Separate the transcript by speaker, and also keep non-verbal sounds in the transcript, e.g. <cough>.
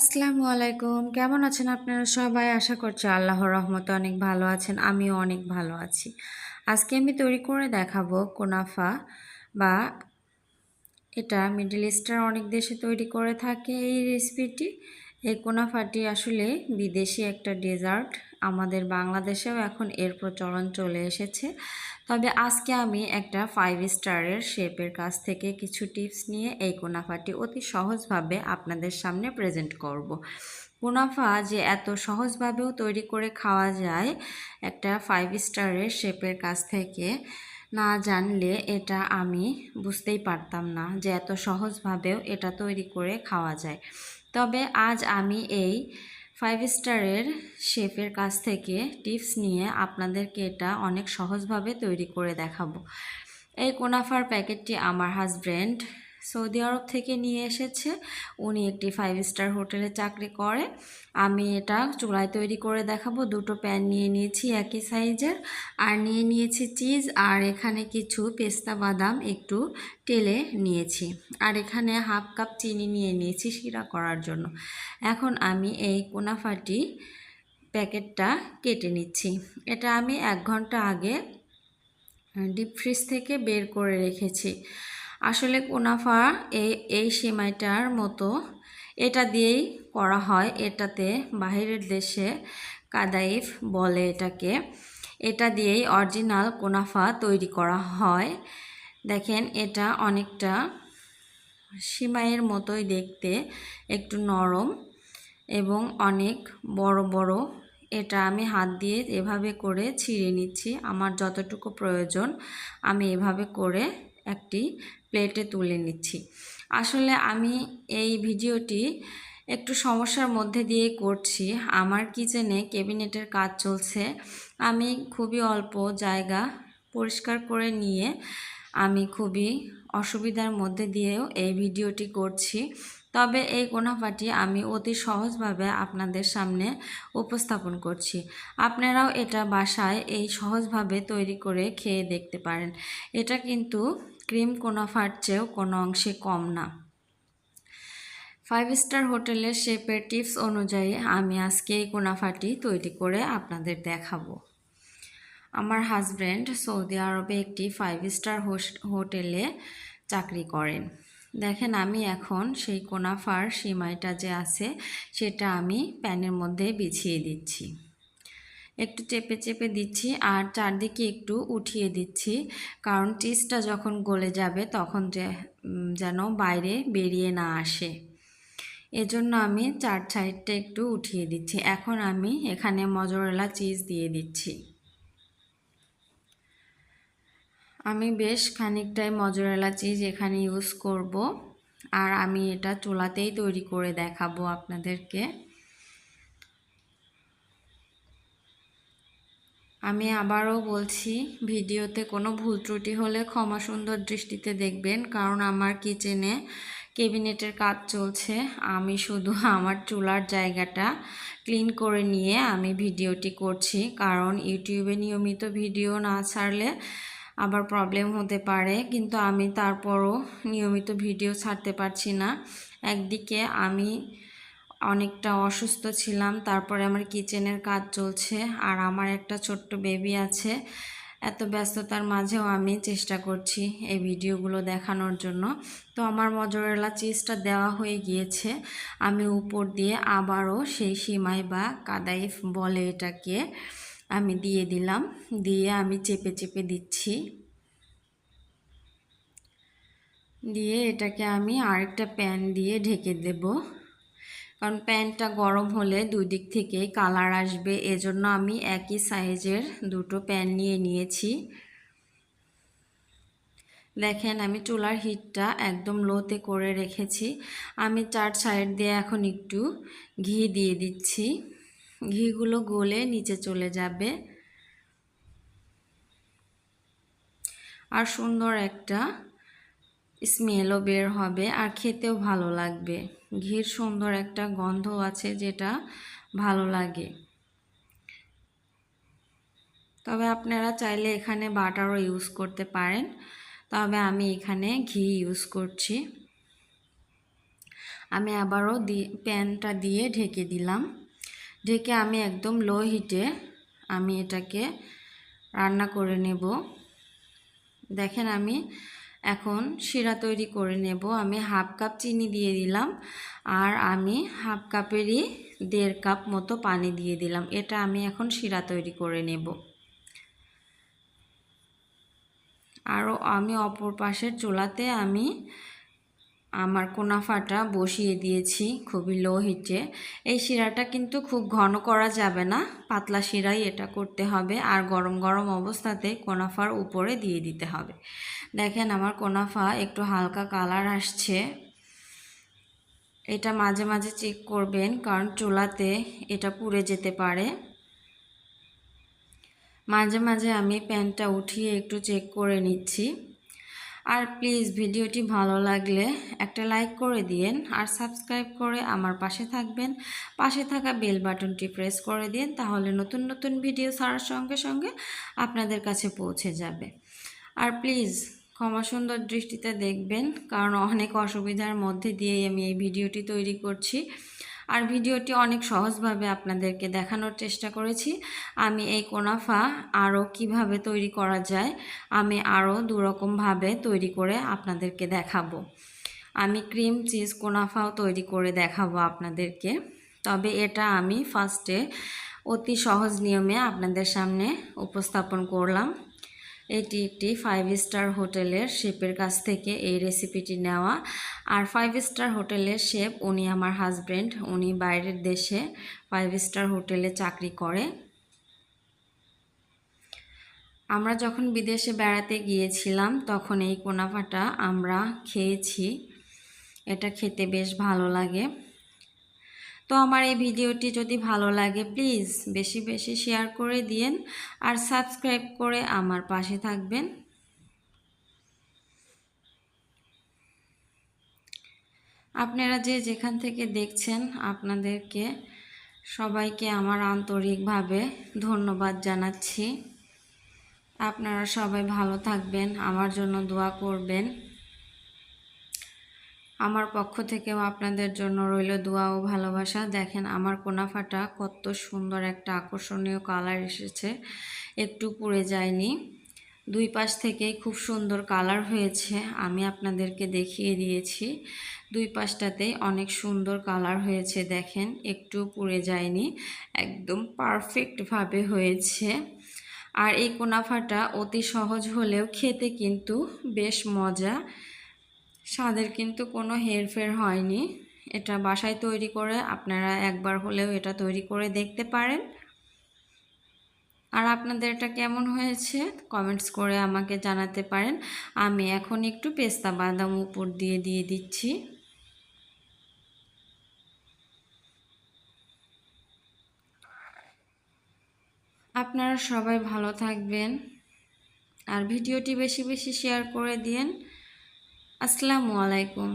Speaker 1: আসসালামু আলাইকুম। কেমন আছেন আপনারা সবাই? আশা করছি আল্লাহর রহমতে অনেক ভালো আছেন, আমিও অনেক ভালো আছি। আজকে আমি তৈরি করে দেখাবো কোনাফা বা এটা মিডল ইস্টার অনেক দেশে তৈরি করে থাকে এই রেসিপিটি। এই কোনাফাটি আসলে বিদেশি একটা ডেজার্ট, আমাদের বাংলাদেশেও এখন এর প্রচলন চলে এসেছে। তবে আজকে আমি একটা ফাইভ স্টারের শেপের কাছ থেকে কিছু টিপস নিয়ে এই কোনাফাটি অতি সহজভাবে আপনাদের সামনে প্রেজেন্ট করব। মুনাফা যে এত সহজভাবেও তৈরি করে খাওয়া যায় একটা ফাইভ স্টারের শেপের কাছ থেকে না জানলে এটা আমি বুঝতেই পারতাম না যে এত সহজভাবেও এটা তৈরি করে খাওয়া যায় তবে আজ আমি এই ফাইভ স্টারের শেফের কাছ থেকে টিপস নিয়ে আপনাদেরকে এটা অনেক সহজভাবে তৈরি করে দেখাবো। এই কোনাফার প্যাকেটটি আমার হাজব্যান্ড সৌদি আরব থেকে নিয়ে এসেছে। উনি একটি ফাইভ স্টার হোটেলে চাকরি করে। আমি এটা চুলায় তৈরি করে দেখাবো। দুটো প্যান নিয়ে নিয়েছি একই সাইজের আর নিয়ে নিয়েছি চিজ আর এখানে কিছু পেস্তা বাদাম একটু টেলে নিয়েছি। আর এখানে হাফ কাপ চিনি নিয়ে নিয়েছি শিরা করার জন্য। এখন আমি এই কোনাফাটি প্যাকেটটা কেটে নিচ্ছি। এটা আমি এক ঘণ্টা আগে ডিপ ফ্রিজ থেকে বের করে রেখেছি। আসলে কোনাফা এই এই সেমাইটার মতো এটা দিয়েই করা হয়। এটাতে বাহিরের দেশে কাদাইফ বলে এটাকে। এটা দিয়েই অরিজিনাল কোনাফা তৈরি করা হয়। দেখেন, এটা অনেকটা সিমাইয়ের মতোই দেখতে, একটু নরম এবং অনেক বড় বড়। এটা আমি হাত দিয়ে এভাবে করে ছিঁড়ে নিচ্ছি। আমার যতটুকু প্রয়োজন আমি এভাবে করে একটি প্লেটে তুলে নিচ্ছি। আসলে আমি এই ভিডিওটি একটু সমস্যার মধ্যে দিয়ে করছি। আমার কিচেনে ক্যাবিনেটের কাজ চলছে। আমি খুবই অল্প জায়গা পরিষ্কার করে নিয়ে আমি খুবই অসুবিধার মধ্যে দিয়েও এই ভিডিওটি করছি। তবে এই কোনাফাটি আমি অতি সহজভাবে আপনাদের সামনে উপস্থাপন করছি। আপনারাও এটা বাসায় এই সহজভাবে তৈরি করে খেয়ে দেখতে পারেন। এটা কিন্তু ক্রিম কোনাফার চেয়েও কোনো অংশে কম না। ফাইভ স্টার হোটেলের শেপের টিপস অনুযায়ী আমি আজকে এই কোনাফাটি তৈরি করে আপনাদের দেখাবো। আমার হাজব্যান্ড সৌদি আরবে একটি ফাইভ স্টার হোটেলে চাকরি করেন। দেখেন, আমি এখন সেই কোনাফার সিমাইটা যে আছে, সেটা আমি প্যানের মধ্যে বিছিয়ে দিচ্ছি। একটু চেপে চেপে দিচ্ছি আর চারদিকে একটু উঠিয়ে দিচ্ছি, কারণ চিজটা যখন গলে যাবে তখন যে যেন বাইরে বেরিয়ে না আসে। এজন্য আমি চার সাইডটা একটু উঠিয়ে দিচ্ছি। এখন আমি এখানে মজরেলা চিজ দিয়ে দিচ্ছি। আমি বেশ খানিকটাই মজরেলা চিজ এখানে ইউজ করব। আর আমি এটা চুলাতেই তৈরি করে দেখাবো আপনাদেরকে। আমি আবারও বলছি, ভিডিওতে কোনো ভুল ত্রুটি হলে ক্ষমা সুন্দর দৃষ্টিতে দেখবেন, কারণ আমার কিচেনে কেবিনেটের কাজ চলছে। আমি শুধু <laughs> আমার চুলার জায়গাটা ক্লিন করে নিয়ে আমি ভিডিওটি করছি, কারণ ইউটিউবে নিয়মিত ভিডিও না ছাড়লে আবার প্রবলেম হতে পারে, কিন্তু আমি তারপরও নিয়মিত ভিডিও ছাড়তে পারছি না। একদিকে আমি অনেকটা অসুস্থ ছিলাম, তারপরে আমার কিচেনের কাজ চলছে, আর আমার একটা ছোট্ট বেবি আছে। এত ব্যস্ততার মাঝেও আমি চেষ্টা করছি এই ভিডিওগুলো দেখানোর জন্য। তো আমার মজরেলা চিজটা দেওয়া হয়ে গিয়েছে। আমি উপর দিয়ে আবারও সেই সিমাই বা কাদাইফ বলে এটাকে আমি দিয়ে দিলাম, দিয়ে আমি চেপে চেপে দিচ্ছি। দিয়ে এটাকে আমি আরেকটা প্যান দিয়ে ঢেকে দেব। কারণ প্যানটা গরম হলে দুই দিক থেকেই কালার আসবে, এজন্য আমি একই সাইজের দুটো প্যান নিয়ে নিয়েছি। দেখেন, আমি চুলার হিটটা একদম লোতে করে রেখেছি। আমি চার সাইড দিয়ে এখন একটু ঘি দিয়ে দিচ্ছি। ঘিগুলো গলে নিচে চলে যাবে। আর সুন্দর একটা স্মেলও বের হবে আর খেতেও ভালো লাগবে। ঘির সুন্দর একটা গন্ধ আছে যেটা ভালো লাগে। তবে আপনারা চাইলে এখানে বাটারও ইউজ করতে পারেন। তবে আমি এখানে ঘি ইউজ করছি। আমি আবারও দি প্যানটা দিয়ে ঢেকে দিলাম। ঢেকে আমি একদম লো হিটে আমি এটাকে রান্না করে নেব। দেখেন আমি এখন শিরা তৈরি করে নেব। আমি হাফ কাপ চিনি দিয়ে দিলাম আর আমি হাফ কাপেরই দেড় কাপ মতো পানি দিয়ে দিলাম। এটা আমি এখন শিরা তৈরি করে নেব। আরও আমি অপর পাশের চুলাতে আমি আমার কোনাফাটা বসিয়ে দিয়েছি খুবই লো হিটে এই শিরাটা কিন্তু খুব ঘন করা যাবে না, পাতলা শিরাই এটা করতে হবে আর গরম গরম অবস্থাতে কোনাফার উপরে দিয়ে দিতে হবে। দেখেন আমার কোনাফা একটু হালকা কালার আসছে। এটা মাঝে মাঝে চেক করবেন কারণ চুলাতে এটা পুড়ে যেতে পারে। মাঝে মাঝে আমি প্যানটা উঠিয়ে একটু চেক করে নিচ্ছি। আর প্লিজ ভিডিওটি ভালো লাগলে একটা লাইক করে দিন আর সাবস্ক্রাইব করে আমার পাশে থাকবেন। পাশে থাকা বেল বাটনটি প্রেস করে দিন তাহলে নতুন নতুন ভিডিও ছাড়ার সঙ্গে সঙ্গে আপনাদের কাছে পৌঁছে যাবে। আর প্লিজ ক্ষমা সুন্দর দৃষ্টিতে দেখবেন কারণ অনেক অসুবিধার মধ্যে দিয়েই আমি এই ভিডিওটি তৈরি করছি। আর ভিডিওটি অনেক সহজভাবে আপনাদেরকে দেখানোর চেষ্টা করেছি। আমি এই কোনাফা আরও কীভাবে তৈরি করা যায়, আমি আরও দুরকমভাবে তৈরি করে আপনাদেরকে দেখাবো। আমি ক্রিম চিজ কোনাফাও তৈরি করে দেখাবো আপনাদেরকে। তবে এটা আমি ফার্স্টে অতি সহজ নিয়মে আপনাদের সামনে উপস্থাপন করলাম। এটি একটি ফাইভ স্টার হোটেলের শেফের কাছ থেকে এই রেসিপিটি নেওয়া। আর ফাইভ স্টার হোটেলের শেফ উনি আমার হাজব্যান্ড উনি বাইরের দেশে ফাইভ স্টার হোটেলে চাকরি করে। আমরা যখন বিদেশে বেড়াতে গিয়েছিলাম, তখন এই কোনাফাটা আমরা খেয়েছি। এটা খেতে বেশ ভালো লাগে। তো আমার এই ভিডিওটি যদি ভালো লাগে প্লিজ বেশি বেশি শেয়ার করে দিয়েন আর সাবস্ক্রাইব করে আমার পাশে থাকবেন। আপনারা যে যেখান থেকে দেখছেন আপনাদেরকে সবাইকে আমার আন্তরিকভাবে ধন্যবাদ জানাচ্ছি। আপনারা সবাই ভালো থাকবেন, আমার জন্য দোয়া করবেন। আমার পক্ষ থেকেও আপনাদের জন্য রইল দোয়া ও ভালোবাসা। দেখেন, আমার কোনাফাটা কত সুন্দর একটা আকর্ষণীয় কালার এসেছে। একটু পুড়ে যায়নি। দুই পাশ থেকেই খুব সুন্দর কালার হয়েছে, আমি আপনাদেরকে দেখিয়ে দিয়েছি। দুই পাশটাতেই অনেক সুন্দর কালার হয়েছে, দেখেন, একটু পুড়ে যায়নি, একদম পারফেক্টভাবে হয়েছে। আর এই কোনাফাটা অতি সহজ হলেও খেতে কিন্তু বেশ মজা। স্বাদের কিন্তু কোনো হেরফের হয়নি। এটা বাসায় তৈরি করে আপনারা একবার হলেও এটা তৈরি করে দেখতে পারেন। আর আপনাদের এটা কেমন হয়েছে কমেন্টস করে আমাকে জানাতে পারেন। আমি এখন একটু পেস্তা বাদাম উপর দিয়ে দিয়ে দিচ্ছি। আপনারা সবাই ভালো থাকবেন। আর ভিডিওটি বেশি বেশি শেয়ার করে দিন। আসসালামু আলাইকুম।